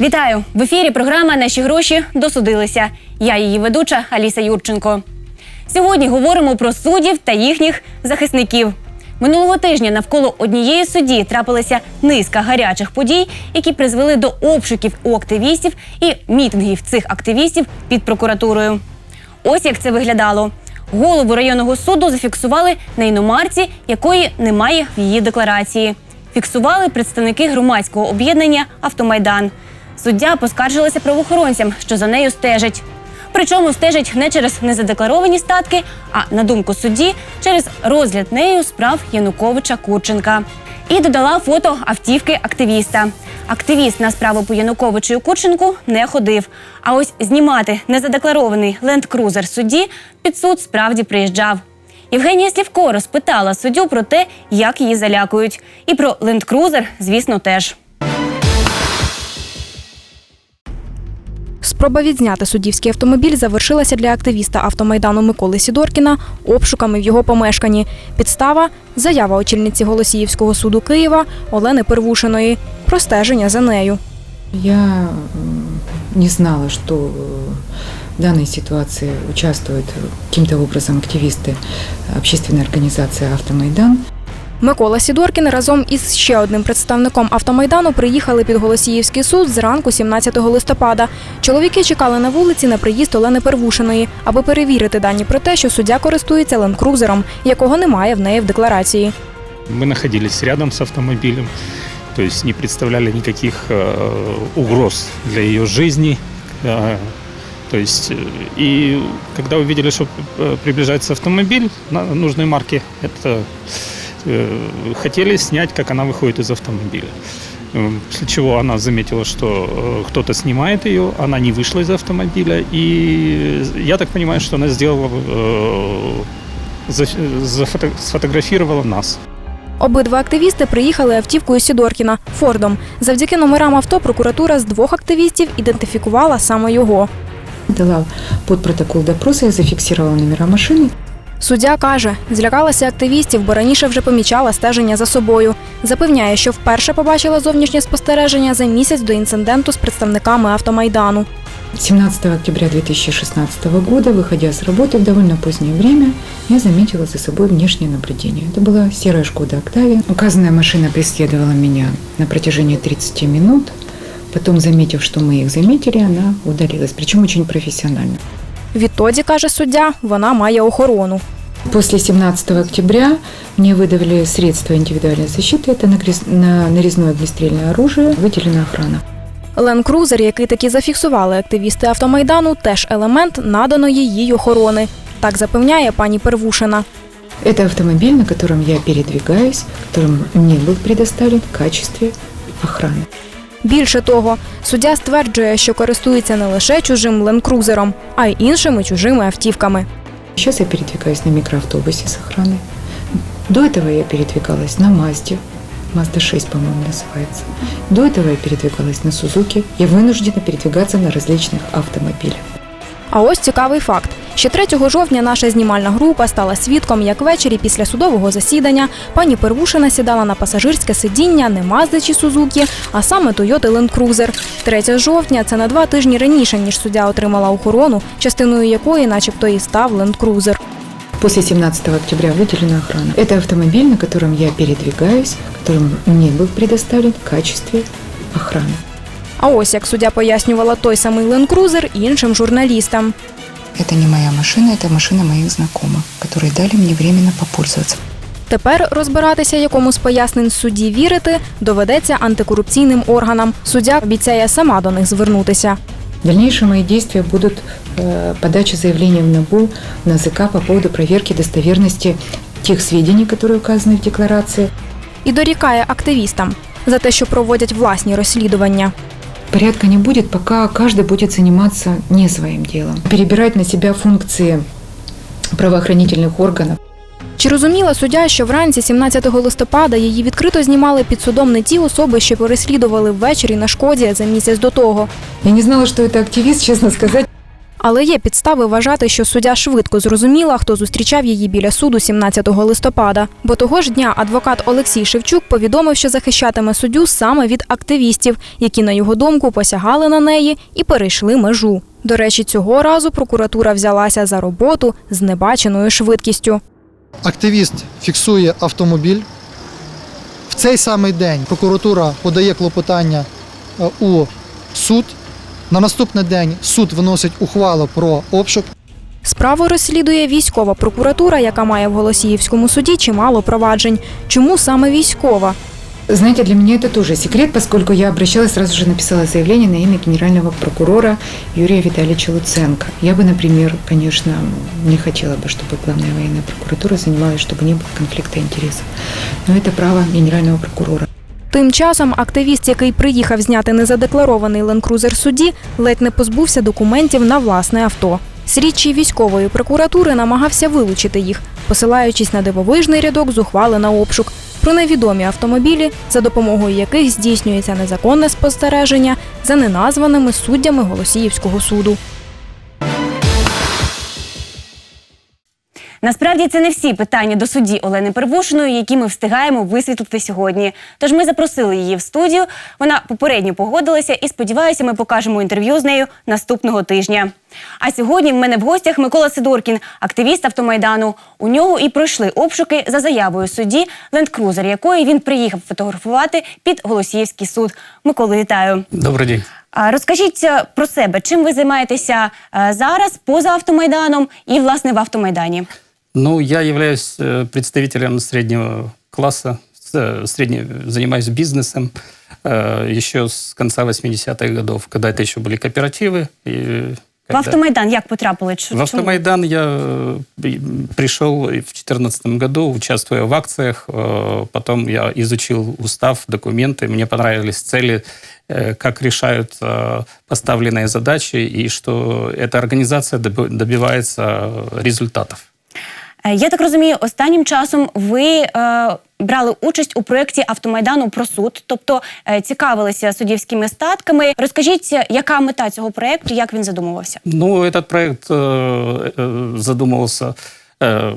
Вітаю в ефірі. Програма Наші гроші досудилися. Я її ведуча Аліса Юрченко. Сьогодні говоримо про суддів та їхніх захисників. Минулого тижня навколо однієї судді трапилася низка гарячих подій, які призвели до обшуків у активістів і мітингів цих активістів під прокуратурою. Ось як це виглядало. Голову районного суду зафіксували на іномарці, якої немає в її декларації. Фіксували представники громадського об'єднання Автомайдан. Суддя поскаржилася правоохоронцям, що за нею стежать. Причому стежать не через незадекларовані статки, а на думку судді, через розгляд нею справ Януковича Курченка. І додала фото автівки активіста. Активіст на справу по Януковичу і Курченку не ходив. А ось знімати незадекларований ленд-крузер судді під суд справді приїжджав. Євгенія Слівко розпитала суддю про те, як її залякують. І про ленд-крузер, звісно, теж. Спроба відзняти суддівський автомобіль завершилася для активіста автомайдану Миколи Сідоркіна обшуками в його помешканні. Підстава заява очільниці Голосіївського суду Києва Олени Первушиної про стеження за нею. Я не знала, э, в данной ситуации участвуют каким-то образом активисты общественной организации «Автомайдан». Микола Сідоркін разом із ще одним представником автомайдану приїхали під Голосіївський суд зранку 17 листопада. Чоловіки чекали на вулиці на приїзд Олени Первушиної, аби перевірити дані про те, що суддя користується ленд-крузером, якого немає в неї в декларації. Мы находились рядом с автомобилем, то есть не представляли никаких э, угроз для ее жизни. Э, то есть, э, и когда увидели, что э, приближается автомобиль на нужной марки, это э, хотели снять, как она выходит из автомобиля. Э, После чего она заметила, что э, кто-то снимает ее, она не вышла из автомобиля, и я так понимаю, что она сделала, э, заф- зафото- сфотографировала нас. Обидва активісти приїхали автівкою Сідоркіна Фордом. Завдяки номерам авто прокуратура з двох активістів ідентифікувала саме його. Дала под протокол допроса, я зафиксировала номера машины. Суддя каже, злякалася активістів, бо раніше вже помічала стеження за собою. Запевняє, що вперше побачила зовнішнє спостереження за місяць до інциденту з представниками автомайдану. 17 октября 2016 года, выходя с работы в довольно позднее время, я заметила за собой внешнее наблюдение. Это была серая Шкода Октавия. Указанная машина преследовала меня на протяжении 30 минут. Потом, заметив, что мы их заметили, она удалилась, причем очень профессионально. Відтоді, каже суддя, вона має охорону. После 17 октября мне выдавали средства индивидуальной защиты. Это нагрез- на нарезное огнестрельное оружие, выделена охрана. Ленд-крузер, який таки зафіксували активісти автомайдану, теж елемент наданої їй охорони. Так запевняє пані Первушина. Это автомобиль, на котором я передвигаюсь, которым мне был предоставлен в качестве охраны. Більше того, суддя стверджує, що користується не лише чужим ленд-крузером, а й іншими чужими автівками. Сейчас я передвигаюсь на микроавтобусе с охраной. До этого я передвигалась на Мазде. Мазда 6, по-моему, называется. До этого я передвигалась на Сузуки. Я вынуждена передвигаться на различных автомобилях. А ось цікавий факт. Ще 3 жовтня наша знімальна група стала свідком, як ввечері після судового засідання пані Первушина сідала на пасажирське сидіння не Мазди чи Сузукі, а саме Toyota Land Cruiser. 3 жовтня це на два тижні раніше, ніж суддя отримала охорону, частиною якої, начебто, і став Land Cruiser. После 17 октября выделена охрана. Это автомобиль, на котором я передвигаюсь, которым мне был предоставлен в качестве охраны. А ось як суддя пояснювала той самий Land Cruiser іншим журналістам. Это не моя машина, это машина моих знакомых, которые дали мне временно попользоваться. Тепер розбиратися, якому з пояснень судді вірити, доведеться антикорупційним органам. Суддя обіцяє сама до них звернутися. Дальнейшие мои действия будут э, подача заявления в НАБУ, в НАЗК по поводу проверки достоверности тех сведений, которые указаны в декларации. І дорікає активістам за те, що проводять власні розслідування. Порядка не будет, пока каждый будет заниматься не своим делом. Перебирать на себя функции правоохранительных органов. Чи розуміла суддя, що вранці 17 листопада її відкрито знімали під судом не ті особи, що переслідували ввечері на шкоді за місяць до того? Я не знала, что это активист, честно сказать. Але є підстави вважати, що суддя швидко зрозуміла, хто зустрічав її біля суду 17 листопада. Бо того ж дня адвокат Олексій Шевчук повідомив, що захищатиме суддю саме від активістів, які, на його думку, посягали на неї і перейшли межу. До речі, цього разу прокуратура взялася за роботу з небаченою швидкістю. активіст фіксує автомобіль. В цей самий день прокуратура подає клопотання е, у суд. На наступний день суд виносить ухвалу про обшук. Справу розслідує військова прокуратура, яка має в Голосіївському суді чимало проваджень. Чому саме військова? Знаете, для меня это тоже секрет, поскольку я обращалась, сразу же написала заявление на имя генерального прокурора Юрия Витальевича Луценко. Я бы, например, конечно, не хотела бы, чтобы главная военная прокуратура занималась, чтобы не было конфликта интересов. Но это право генерального прокурора. Тим часом активіст, який приїхав зняти незадекларований ленкрузер судді, ледь не позбувся документів на власне авто. Слідчий військової прокуратури намагався вилучити їх, посилаючись на дивовижний рядок з ухвали на обшук про невідомі автомобілі, за допомогою яких здійснюється незаконне спостереження за неназваними суддями Голосіївського суду. Насправді це не всі питання до судді Олени Первушиної, які ми встигаємо висвітлити сьогодні. Тож ми запросили її в студію. Вона попередньо погодилася і сподіваюся, ми покажемо інтерв'ю з нею наступного тижня. А сьогодні в мене в гостях Микола Сидоркін, активіст автомайдану. У нього і пройшли обшуки за заявою судді лендкрузер, якої він приїхав фотографувати під Голосіївський суд. Микола, вітаю. Добрый день. Розкажіть е, про себе, чим ви займаєтеся е, зараз поза автомайданом і власне в автомайдані? Ну, я являюсь э, представителем среднего класса, с- э, средне, занимаюсь бизнесом э, еще с конца 80-х годов, когда это еще были кооперативы. И В когда- автомайдан як потрапили? Ч- В чому? Автомайдан я э, при- пришел в 2014 году, участвуя в акциях. э, Потом я изучил устав, документы. Мне понравились цели, э, как решают э, поставленные задачи, и что эта организация доби- добивается э, результатов. Е, Я так розумію, останнім часом ви е, брали участь у проєкті автомайдану про суд, тобто е, цікавилися суддівськими статками. Розкажіть, яка мета цього проєкту, як він задумувався? Ну, этот проект э, э, задумывался э,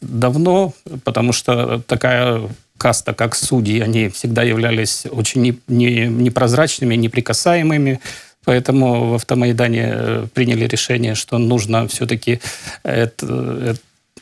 давно, потому что такая каста, как судьи, они всегда являлись очень не- не- непрозрачными, неприкасаемыми. Поэтому в Автомайдане э, приняли решение, что нужно все-таки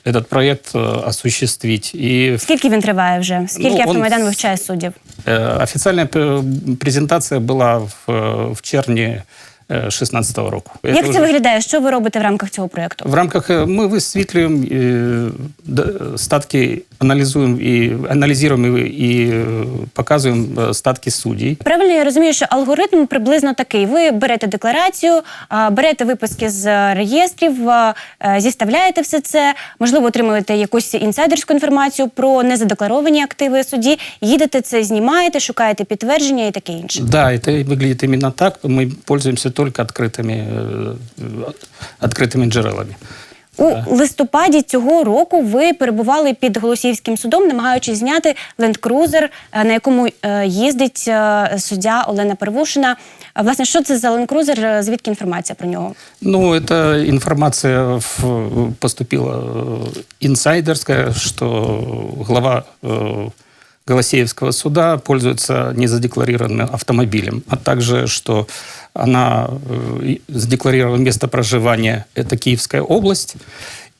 этот проект э, осуществить. И Скільки він триває вже? Скільки Ну, он- автомайдан вивчає суддів? э, официальная п- презентация была в, э, в червне 2016 року. Это Як це уже- виглядає? Що ви робите в рамках цього проєкту? В рамках э, мы высветливаем э, д- статки, анализуем и анализируем и, и э, показываем э, статки судей. Правильно я розумію, що алгоритм приблизно такий: ви берете декларацію, а, берете виписки з е, реєстрів, а, е, зіставляєте все це, можливо, отримуєте якусь інсайдерську інформацію про незадекларовані активи судді, їдете це, знімаєте, шукаєте підтвердження і таке інше. Да, это выглядит именно так. Мы пользуемся только открытыми, э, открытыми джерелами. У листопаді цього року ви перебували під Голосіївським судом, намагаючись зняти ленд-крузер, е, на якому е, їздить е, суддя Олена Первушина. А, Власне, що це за ленд-крузер? е, Звідки інформація про нього? Ну, эта информация в- поступила э, инсайдерская, что глава э, Голосеевского суда пользуется незадекларированным автомобилем, а также, что она э, задекларировала место проживания – это Киевская область,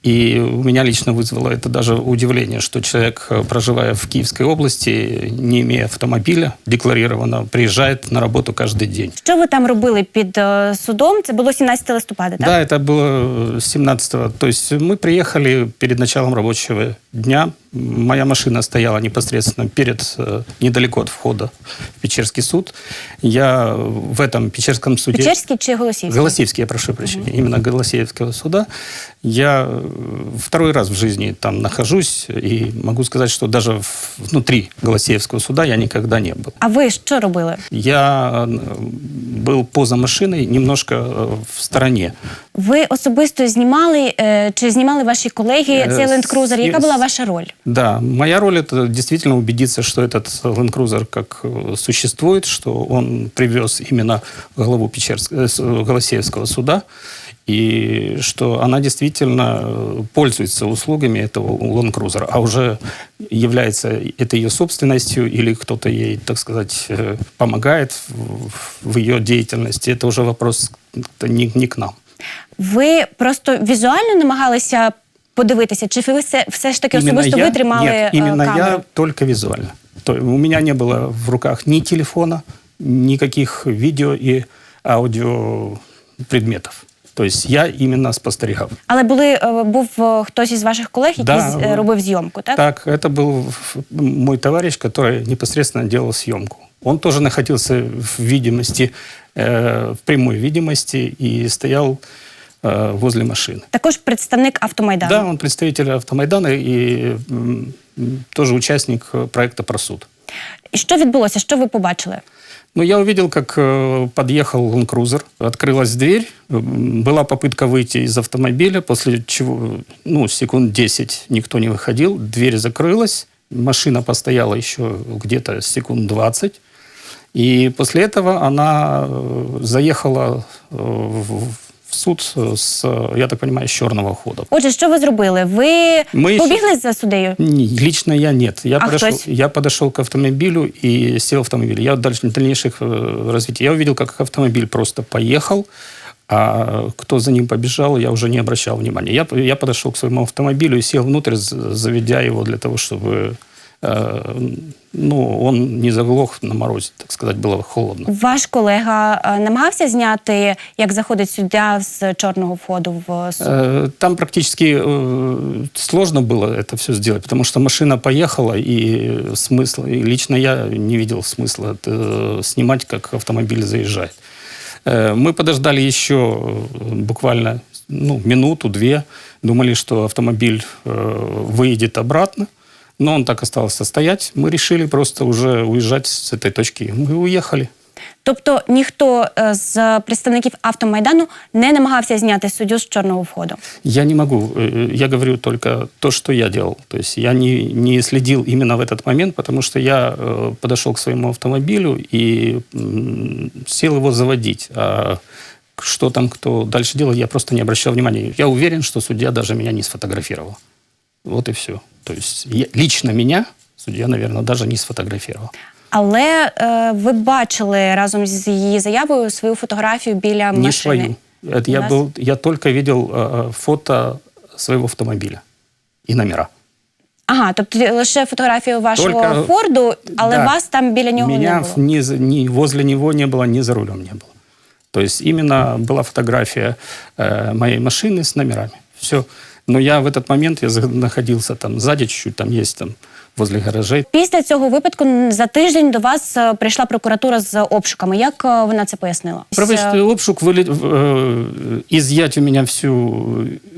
и у меня лично вызвало это даже удивление, что человек, э, проживая в Киевской области, не имея автомобиля декларированного, приезжает на работу каждый день. Що ви там робили під е, судом? Це було 17 листопада, так? Да, это было 17-го. То есть мы приехали перед началом рабочего дня. Моя машина стояла непосредственно перед, э, недалеко от входа в Печерский суд. Я в этом Печерском суде... Печерський чи Голосіївський? Голосеевский, я прошу прощения, именно Голосеевского суда. Я э, второй раз в жизни там нахожусь, и могу сказать, что даже в- внутри Голосеевского суда я никогда не был. А ви що робили? Я э, был поза машиной, немножко э, в стороне. Ви особисто знімали е, чи знімали ваші колеги Е, цей ленд-крузер? Яка с- була ваша роль? Да, моя роль это действительно убедиться, что этот Land Cruiser как э, существует, что он привез именно главу Печерск... э, с- Голосеевского суда. и что она действительно э, пользуется услугами этого Land Cruiser, а уже является это ее собственностью или кто-то ей, так сказать, э, помогает в, в ее деятельности, это уже вопрос не, не к нам. Ви просто візуально намагалися подивитися, чи ви все, все ж таки особисто я, ви тримали нет, е, именно камеру? я только визуально. То, у меня не было в руках ни телефона, никаких видео и аудио предметов. То есть я именно спостерігав. Але були е, був е, хтось із ваших колег, який Да, з- е, ви- робив зйомку, так? Так, это был ф- мой товарищ, который непосредственно делал съемку. Он тоже находился в видимости, э, в прямой видимости и стоял э, возле машины. Також представник автомайдану. Да, он представитель Автомайдана м, тоже участник э, проекта «Просуд». І що відбулося? Що ви побачили? Ну, я увидел, как э, подъехал Cruiser, открылась дверь, была попытка выйти из автомобиля, после чего, ну, секунд 10 никто не выходил, дверь закрылась, машина постояла еще где-то секунд 20, и после этого она э, заехала э, в в суд с, э, я так понимаю, с черного хода. Отже, що ви зробили? Ви Ми побігли за суддею? Не, Лично я нет. Я, А подошел, хтось? я подошел к автомобилю и сел в автомобиль. Я дальше дальнейших э, развитий. Я увидел, как автомобиль просто поехал, а кто за ним побежал, я уже не обращал внимания. Я, я подошел к своему автомобилю и сел внутрь, з- заведя его для того, чтобы э, ну, он не заглох на морозе, так сказать, было холодно. Ваш колега е, намагався зняти, як заходить суддя з чорного входу в суд? Э, Там практически э, сложно было это все сделать, потому что машина поехала, и смысла, и лично я не видел смысла это, снимать, как автомобиль заезжает. Э, Мы подождали еще э, буквально ну, минуту-две, думали, что автомобиль э, выедет обратно, но он так остался стоять. Мы решили просто уже уезжать с этой точки. Мы уехали. Тобто ніхто е, з представників автомайдану не намагався зняти суддю з чорного входу. Я не могу, э, я говорю только то, что я делал. То есть я не, не следил именно в этот момент, потому что я э, подошел к своему автомобилю и м, сел его заводить. А что там кто дальше делал, я просто не обращал внимания. Я уверен, что судья даже меня не сфотографировал. Вот и все. То есть я- лично меня судья, наверное, даже не сфотографировал. Але е, ви бачили разом з її заявою свою фотографію біля Не машини. свою. Это У я, нас- был, я только видел э, фото своего автомобиля и номера. Ага, тобто лише фотографію вашого Только- Форду, але Да. вас там біля нього Меня не в- було. ни, за- ни возле него не было, ни за рулем не было. То есть именно была фотография э, моей машины с номерами. Все. Но я в этот момент я за- находился там сзади чуть-чуть, там есть там возле гаражей. Після цього випадку м, за тиждень до вас е, прийшла прокуратура з обшуками. Як е, вона це пояснила? Провести обшук, выли- в- э, изъять у меня всю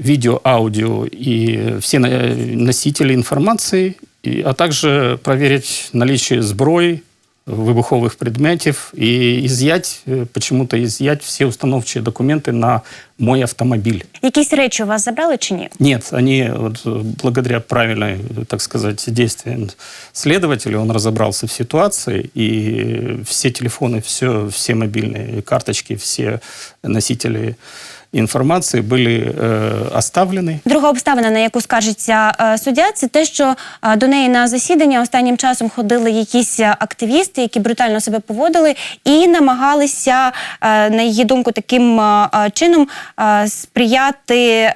видео, аудио и все на- носители информации, и, а также проверить наличие сброи, выбуховых предметов и изъять, э, почему-то изъять все установчие документы на мой автомобиль. Якісь речі у вас забрали чи ні? Нет, они вот, э, благодаря правильной, э, так сказать, действиям следователя, он разобрался в ситуации, и все телефоны, все, все мобильные карточки, все носители информации были э, оставлены. Друга обставина, на яку скаржиться е, суддя, це те, що е, до неї на засідання останнім часом ходили якісь е, активісти, які брутально себе поводили і намагалися, е, на її думку, таким е, е, чином е, сприяти.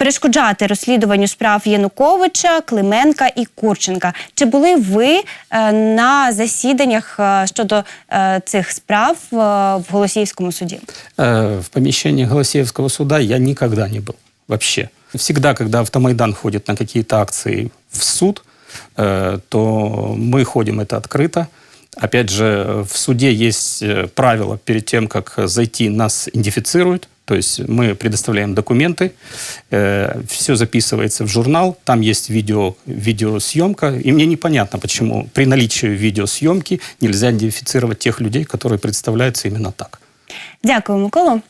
е, Перешкоджати розслідуванню справ Януковича, Клименка і Курченка. Чи були ви е, на засіданнях е, щодо е, цих справ е, в Голосіївському суді? Э, в помещении Голосеевского суда я никогда не был. Вообще. Всегда, когда Автомайдан ходит на какие-то акции в суд, э, то мы ходим это открыто. Опять же, в суде есть э, правило перед тем, как зайти, нас идентифицируют. То есть мы предоставляем документы, все записывается в журнал, там есть видео, видеосъемка. И мне непонятно, почему при наличии видеосъемки нельзя идентифицировать тех людей, которые представляются именно так. Дякую, Миколо.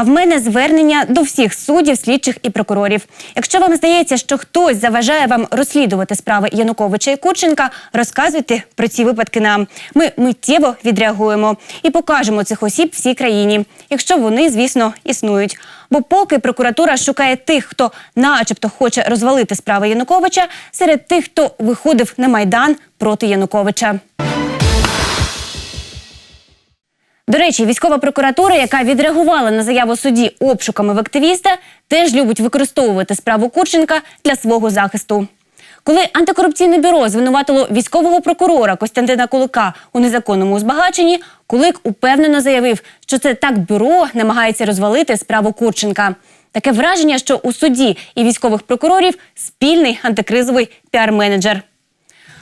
А в мене звернення до всіх суддів, слідчих і прокурорів. Якщо вам здається, що хтось заважає вам розслідувати справи Януковича і Курченка, розказуйте про ці випадки нам. Ми миттєво відреагуємо і покажемо цих осіб всій країні, якщо вони, звісно, існують. Бо поки прокуратура шукає тих, хто, начебто, хоче розвалити справи Януковича, серед тих, хто виходив на майдан проти Януковича. До речі, військова прокуратура, яка відреагувала на заяву судді обшуками в активіста, теж любить використовувати справу Курченка для свого захисту. Коли антикорупційне бюро звинуватило військового прокурора Костянтина Кулика у незаконному збагаченні, Кулик упевнено заявив, що це так бюро намагається розвалити справу Курченка. Таке враження, що у суді і військових прокурорів спільний антикризовий піар-менеджер.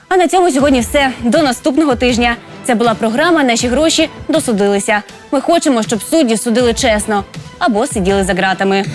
А на цьому сьогодні все. До наступного тижня. Це була програма Наші гроші досудилися. Ми хочемо, щоб судді судили чесно або сиділи за ґратами.